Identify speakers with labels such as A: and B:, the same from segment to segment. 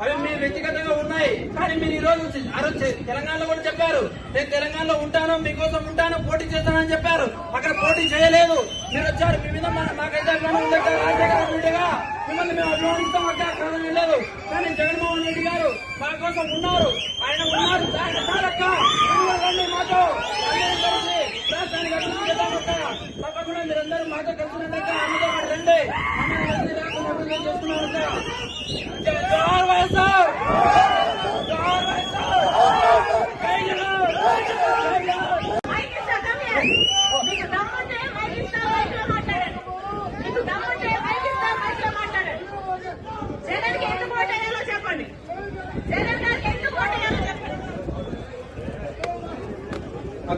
A: అవి మీ వ్యక్తిగతంగా ఉన్నాయి కానీ మీరు ఈ రోజు ఆ రోజు తెలంగాణలో కూడా చెప్పారు నేను తెలంగాణలో ఉంటాను మీకోసం ఉంటాను పోటీ చేస్తానని చెప్పారు అక్కడ పోటీ చేయలేదు మీరు వచ్చారు మీ మీద మాకైతే అభిమానం రాజశేఖర రెడ్డిగా మిమ్మల్ని మేము అభిమానిస్తాం అక్కడ కారణం లేదు కానీ జగన్మోహన్ రెడ్డి గారు మా కోసం ఉన్నారు ఆయన ఉన్నారు మాతో రాష్ట్రానికి అభివృద్ధి చేద్దామక్క. తప్పకుండా మీరందరూ మాతో కలిసి రండి అమ్మతో రండి రాకుండా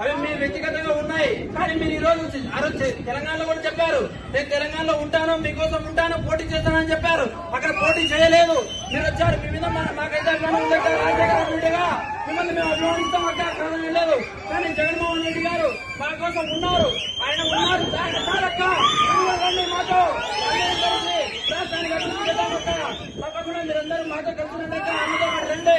A: అవి మీ వ్యక్తిగతంగా ఉన్నాయి. కానీ మీరు ఈ రోజు ఆ రోజు తెలంగాణలో కూడా చెప్పారు. నేను తెలంగాణలో ఉంటాను మీకోసం ఉంటాను పోటీ చేస్తానని చెప్పారు. అక్కడ పోటీ చేయలేదు. మీరు వచ్చారు. మీ మీద మాకైతే అభిమానం రాజశేఖర రెడ్డిగా మిమ్మల్ని మేము అభిమానిస్తాం అక్కడ కారణం లేదు. కానీ జగన్మోహన్ రెడ్డి గారు మా కోసం ఉన్నారు. ఆయన ఉన్నారు. చాలు, మాతో. అందరం కలిసి రాష్ట్రానికి అభివృద్ధి తప్పకుండా మీరందరూ మాతో రండి.